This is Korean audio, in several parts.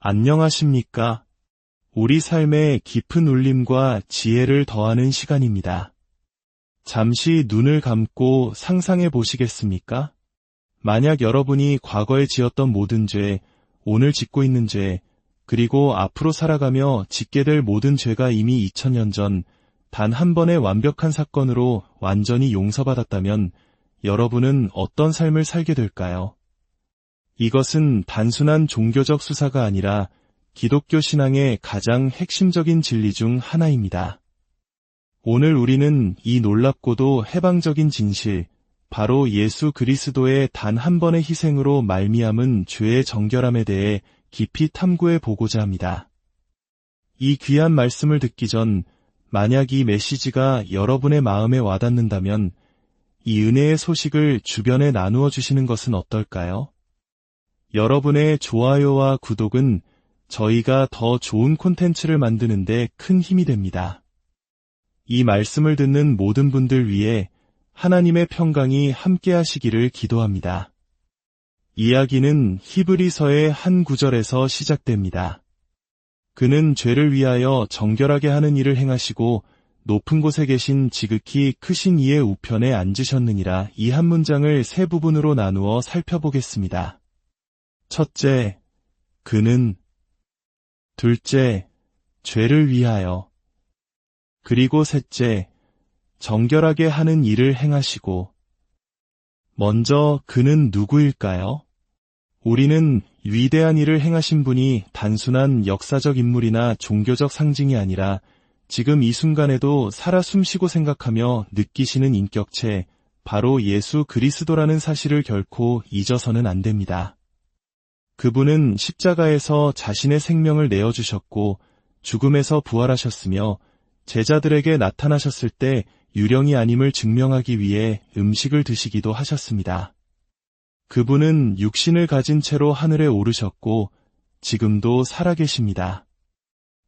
안녕하십니까? 우리 삶에 깊은 울림과 지혜를 더하는 시간입니다. 잠시 눈을 감고 상상해 보시겠습니까? 만약 여러분이 과거에 지었던 모든 죄, 오늘 짓고 있는 죄, 그리고 앞으로 살아가며 짓게 될 모든 죄가 이미 2000년 전 단 한 번의 완벽한 사건으로 완전히 용서받았다면 여러분은 어떤 삶을 살게 될까요? 이것은 단순한 종교적 수사가 아니라 기독교 신앙의 가장 핵심적인 진리 중 하나입니다. 오늘 우리는 이 놀랍고도 해방적인 진실, 바로 예수 그리스도의 단 한 번의 희생으로 말미암은 죄의 정결함에 대해 깊이 탐구해 보고자 합니다. 이 귀한 말씀을 듣기 전 만약 이 메시지가 여러분의 마음에 와닿는다면 이 은혜의 소식을 주변에 나누어 주시는 것은 어떨까요? 여러분의 좋아요와 구독은 저희가 더 좋은 콘텐츠를 만드는데 큰 힘이 됩니다. 이 말씀을 듣는 모든 분들 위해 하나님의 평강이 함께 하시기를 기도합니다. 이야기는 히브리서의 한 구절에서 시작됩니다. 그는 죄를 위하여 정결하게 하는 일을 행하시고 높은 곳에 계신 지극히 크신 이의 우편에 앉으셨느니라 이 한 문장을 세 부분으로 나누어 살펴보겠습니다. 첫째, 그는 둘째, 죄를 위하여 그리고 셋째, 정결하게 하는 일을 행하시고 먼저 그는 누구일까요? 우리는 위대한 일을 행하신 분이 단순한 역사적 인물이나 종교적 상징이 아니라 지금 이 순간에도 살아 숨쉬고 생각하며 느끼시는 인격체, 바로 예수 그리스도라는 사실을 결코 잊어서는 안 됩니다. 그분은 십자가에서 자신의 생명을 내어주셨고 죽음에서 부활하셨으며 제자들에게 나타나셨을 때 유령이 아님을 증명하기 위해 음식을 드시기도 하셨습니다. 그분은 육신을 가진 채로 하늘에 오르셨고 지금도 살아계십니다.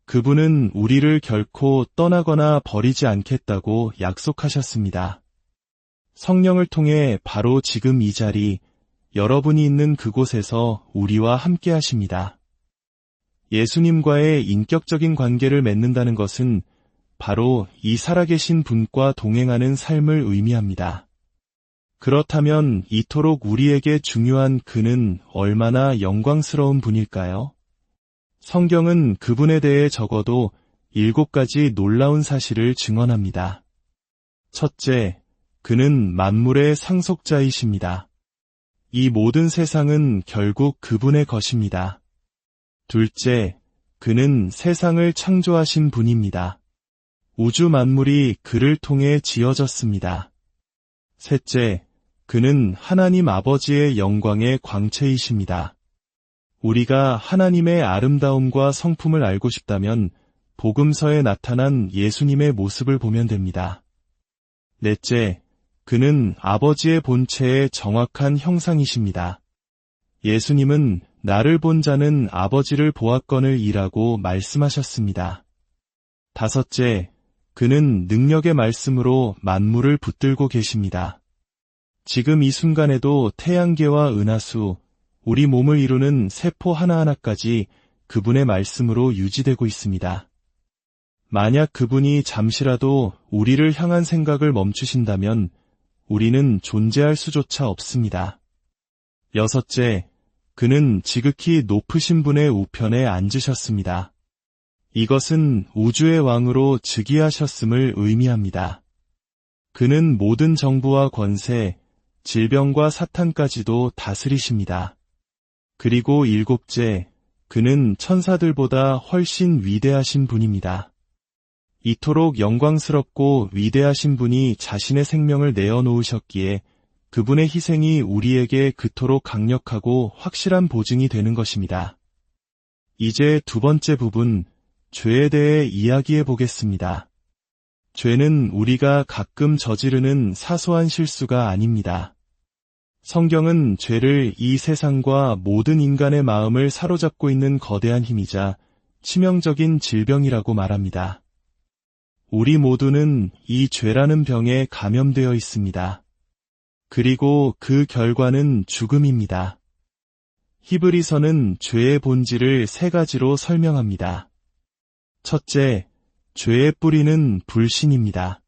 그분은 우리를 결코 떠나거나 버리지 않겠다고 약속하셨습니다. 성령을 통해 바로 지금 이 자리, 여러분이 있는 그곳에서 우리와 함께 하십니다. 예수님과의 인격적인 관계를 맺는다는 것은 바로 이 살아계신 분과 동행하는 삶을 의미합니다. 그렇다면 이토록 우리에게 중요한 그는 얼마나 영광스러운 분일까요? 성경은 그분에 대해 적어도 일곱 가지 놀라운 사실을 증언합니다. 첫째, 그는 만물의 상속자이십니다. 이 모든 세상은 결국 그분의 것입니다. 둘째, 그는 세상을 창조하신 분입니다. 우주 만물이 그를 통해 지어졌습니다. 셋째, 그는 하나님 아버지의 영광의 광채이십니다. 우리가 하나님의 아름다움과 성품을 알고 싶다면 복음서에 나타난 예수님의 모습을 보면 됩니다. 넷째, 그는 아버지의 본체의 정확한 형상이십니다. 예수님은 나를 본 자는 아버지를 보았건을 이라고 말씀하셨습니다. 다섯째, 그는 능력의 말씀으로 만물을 붙들고 계십니다. 지금 이 순간에도 태양계와 은하수, 우리 몸을 이루는 세포 하나하나까지 그분의 말씀으로 유지되고 있습니다. 만약 그분이 잠시라도 우리를 향한 생각을 멈추신다면 우리는 존재할 수조차 없습니다. 여섯째, 그는 지극히 높으신 분의 우편에 앉으셨습니다. 이것은 우주의 왕으로 즉위하셨음을 의미합니다. 그는 모든 정부와 권세, 질병과 사탄까지도 다스리십니다. 그리고 일곱째, 그는 천사들보다 훨씬 위대하신 분입니다. 이토록 영광스럽고 위대하신 분이 자신의 생명을 내어놓으셨기에 그분의 희생이 우리에게 그토록 강력하고 확실한 보증이 되는 것입니다. 이제 두 번째 부분, 죄에 대해 이야기해 보겠습니다. 죄는 우리가 가끔 저지르는 사소한 실수가 아닙니다. 성경은 죄를 이 세상과 모든 인간의 마음을 사로잡고 있는 거대한 힘이자 치명적인 질병이라고 말합니다. 우리 모두는 이 죄라는 병에 감염되어 있습니다. 그리고 그 결과는 죽음입니다. 히브리서는 죄의 본질을 세 가지로 설명합니다. 첫째, 죄의 뿌리는 불신입니다.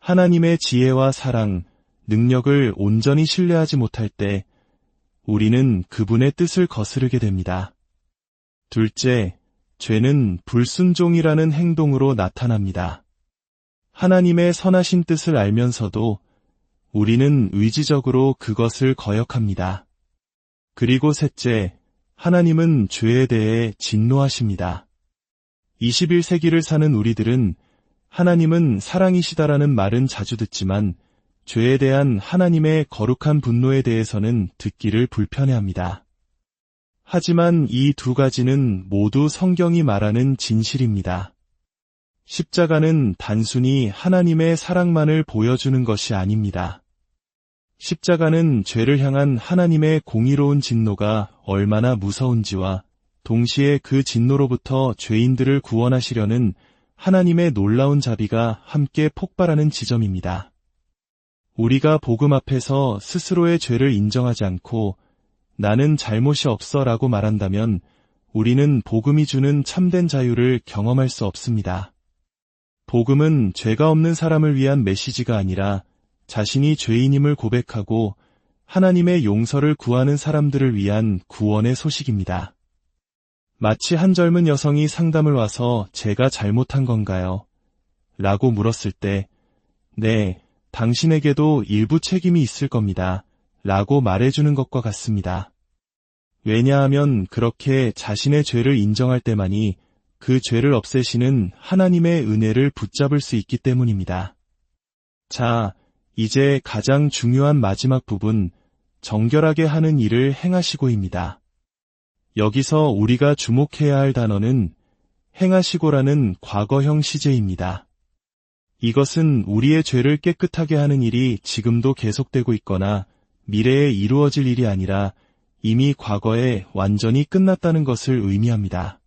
하나님의 지혜와 사랑, 능력을 온전히 신뢰하지 못할 때 우리는 그분의 뜻을 거스르게 됩니다. 둘째, 죄는 불순종이라는 행동으로 나타납니다. 하나님의 선하신 뜻을 알면서도 우리는 의지적으로 그것을 거역합니다. 그리고 셋째, 하나님은 죄에 대해 진노하십니다. 21세기를 사는 우리들은 하나님은 사랑이시다라는 말은 자주 듣지만 죄에 대한 하나님의 거룩한 분노에 대해서는 듣기를 불편해합니다. 하지만 이 두 가지는 모두 성경이 말하는 진실입니다. 십자가는 단순히 하나님의 사랑만을 보여주는 것이 아닙니다. 십자가는 죄를 향한 하나님의 공의로운 진노가 얼마나 무서운지와 동시에 그 진노로부터 죄인들을 구원하시려는 하나님의 놀라운 자비가 함께 폭발하는 지점입니다. 우리가 복음 앞에서 스스로의 죄를 인정하지 않고 나는 잘못이 없어 라고 말한다면 우리는 복음이 주는 참된 자유를 경험할 수 없습니다. 복음은 죄가 없는 사람을 위한 메시지가 아니라 자신이 죄인임을 고백하고 하나님의 용서를 구하는 사람들을 위한 구원의 소식입니다. 마치 한 젊은 여성이 상담을 와서 제가 잘못한 건가요? 라고 물었을 때, 네, 당신에게도 일부 책임이 있을 겁니다. 라고 말해주는 것과 같습니다. 왜냐하면 그렇게 자신의 죄를 인정할 때만이 그 죄를 없애시는 하나님의 은혜를 붙잡을 수 있기 때문입니다. 자, 이제 가장 중요한 마지막 부분, 정결하게 하는 일을 행하시고입니다. 여기서 우리가 주목해야 할 단어는 행하시고라는 과거형 시제입니다. 이것은 우리의 죄를 깨끗하게 하는 일이 지금도 계속되고 있거나 미래에 이루어질 일이 아니라 이미 과거에 완전히 끝났다는 것을 의미합니다.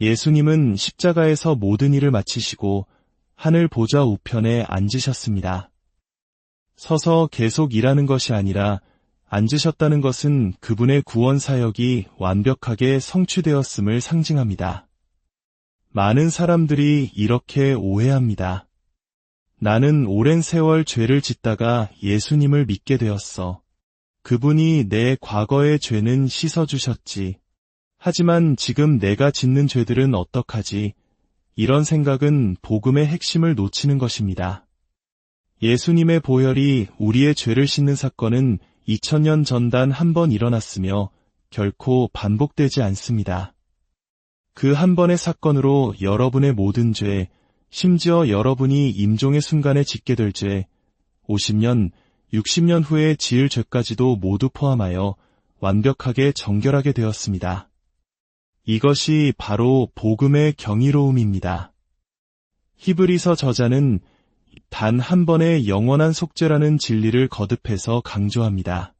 예수님은 십자가에서 모든 일을 마치시고 하늘 보좌 우편에 앉으셨습니다. 서서 계속 일하는 것이 아니라 앉으셨다는 것은 그분의 구원 사역이 완벽하게 성취되었음을 상징합니다. 많은 사람들이 이렇게 오해합니다. 나는 오랜 세월 죄를 짓다가 예수님을 믿게 되었어. 그분이 내 과거의 죄는 씻어주셨지. 하지만 지금 내가 짓는 죄들은 어떡하지? 이런 생각은 복음의 핵심을 놓치는 것입니다. 예수님의 보혈이 우리의 죄를 씻는 사건은 2000년 전단 한 번 일어났으며 결코 반복되지 않습니다. 그 한 번의 사건으로 여러분의 모든 죄, 심지어 여러분이 임종의 순간에 짓게 될 죄, 50년, 60년 후에 지을 죄까지도 모두 포함하여 완벽하게 정결하게 되었습니다. 이것이 바로 복음의 경이로움입니다. 히브리서 저자는 단 한 번의 영원한 속죄라는 진리를 거듭해서 강조합니다.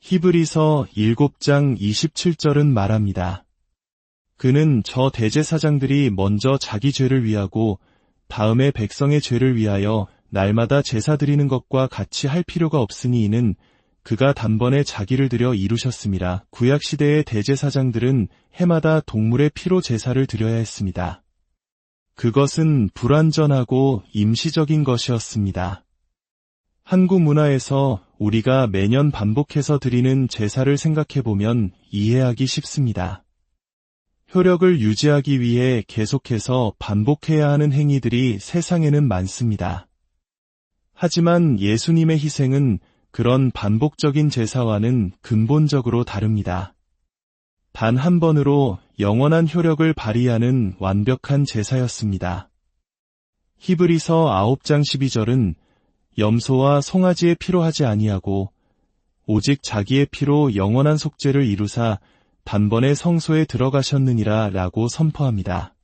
히브리서 7장 27절은 말합니다. 그는 저 대제사장들이 먼저 자기 죄를 위하고 다음에 백성의 죄를 위하여 날마다 제사 드리는 것과 같이 할 필요가 없으니 이는 그가 단번에 자기를 들여 이루셨습니다. 구약 시대의 대제사장들은 해마다 동물의 피로 제사를 드려야 했습니다. 그것은 불완전하고 임시적인 것이었습니다. 한국 문화에서 우리가 매년 반복해서 드리는 제사를 생각해보면 이해하기 쉽습니다. 효력을 유지하기 위해 계속해서 반복해야 하는 행위들이 세상에는 많습니다. 하지만 예수님의 희생은 그런 반복적인 제사와는 근본적으로 다릅니다. 단 한 번으로 영원한 효력을 발휘하는 완벽한 제사였습니다. 히브리서 9장 12절은 염소와 송아지의 피로 하지 아니하고 오직 자기의 피로 영원한 속죄를 이루사 단번에 성소에 들어가셨느니라 라고 선포합니다.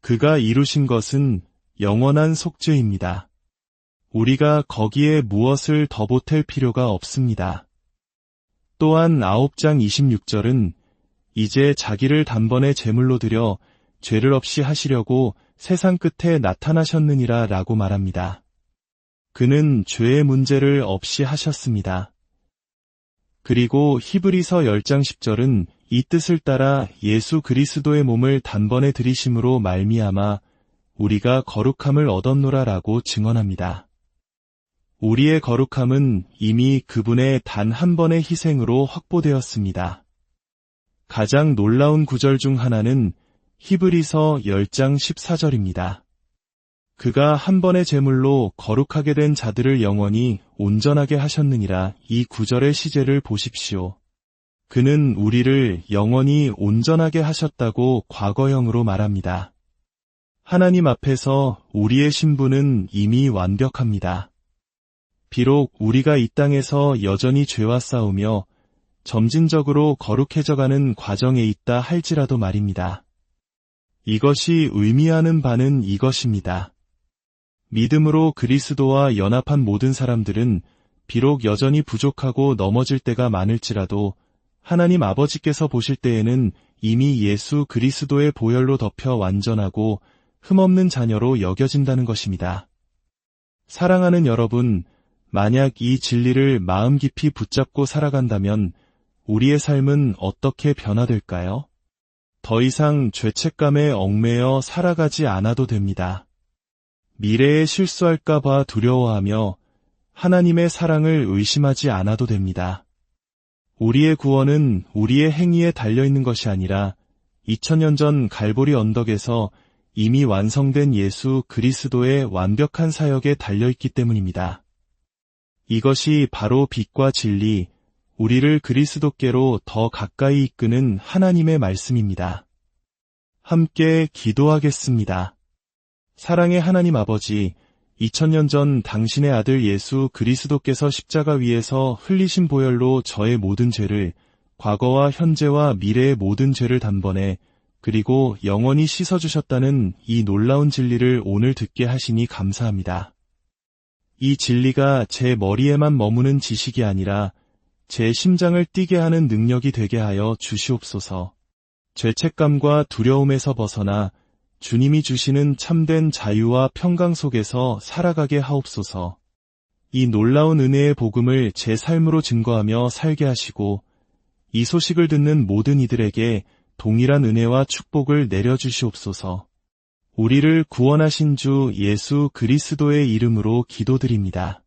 그가 이루신 것은 영원한 속죄입니다. 우리가 거기에 무엇을 더 보탤 필요가 없습니다. 또한 9장 26절은 이제 자기를 단번에 제물로 드려 죄를 없이 하시려고 세상 끝에 나타나셨느니라 라고 말합니다. 그는 죄의 문제를 없이 하셨습니다. 그리고 히브리서 10장 10절은 이 뜻을 따라 예수 그리스도의 몸을 단번에 들이심으로 말미암아 우리가 거룩함을 얻었노라라고 증언합니다. 우리의 거룩함은 이미 그분의 단 한 번의 희생으로 확보되었습니다. 가장 놀라운 구절 중 하나는 히브리서 10장 14절입니다. 그가 한 번의 제물로 거룩하게 된 자들을 영원히 온전하게 하셨느니라 이 구절의 시제를 보십시오. 그는 우리를 영원히 온전하게 하셨다고 과거형으로 말합니다. 하나님 앞에서 우리의 신분은 이미 완벽합니다. 비록 우리가 이 땅에서 여전히 죄와 싸우며 점진적으로 거룩해져가는 과정에 있다 할지라도 말입니다. 이것이 의미하는 바는 이것입니다. 믿음으로 그리스도와 연합한 모든 사람들은 비록 여전히 부족하고 넘어질 때가 많을지라도 하나님 아버지께서 보실 때에는 이미 예수 그리스도의 보혈로 덮여 완전하고 흠없는 자녀로 여겨진다는 것입니다. 사랑하는 여러분, 만약 이 진리를 마음 깊이 붙잡고 살아간다면 우리의 삶은 어떻게 변화될까요? 더 이상 죄책감에 얽매여 살아가지 않아도 됩니다. 미래에 실수할까봐 두려워하며 하나님의 사랑을 의심하지 않아도 됩니다. 우리의 구원은 우리의 행위에 달려있는 것이 아니라 2000년 전 갈보리 언덕에서 이미 완성된 예수 그리스도의 완벽한 사역에 달려있기 때문입니다. 이것이 바로 빛과 진리, 우리를 그리스도께로 더 가까이 이끄는 하나님의 말씀입니다. 함께 기도하겠습니다. 사랑의 하나님 아버지, 2000년 전 당신의 아들 예수 그리스도께서 십자가 위에서 흘리신 보혈로 저의 모든 죄를, 과거와 현재와 미래의 모든 죄를 단번에, 그리고 영원히 씻어주셨다는 이 놀라운 진리를 오늘 듣게 하시니 감사합니다. 이 진리가 제 머리에만 머무는 지식이 아니라 제 심장을 뛰게 하는 능력이 되게 하여 주시옵소서. 죄책감과 두려움에서 벗어나 주님이 주시는 참된 자유와 평강 속에서 살아가게 하옵소서. 이 놀라운 은혜의 복음을 제 삶으로 증거하며 살게 하시고 이 소식을 듣는 모든 이들에게 동일한 은혜와 축복을 내려주시옵소서. 우리를 구원하신 주 예수 그리스도의 이름으로 기도드립니다.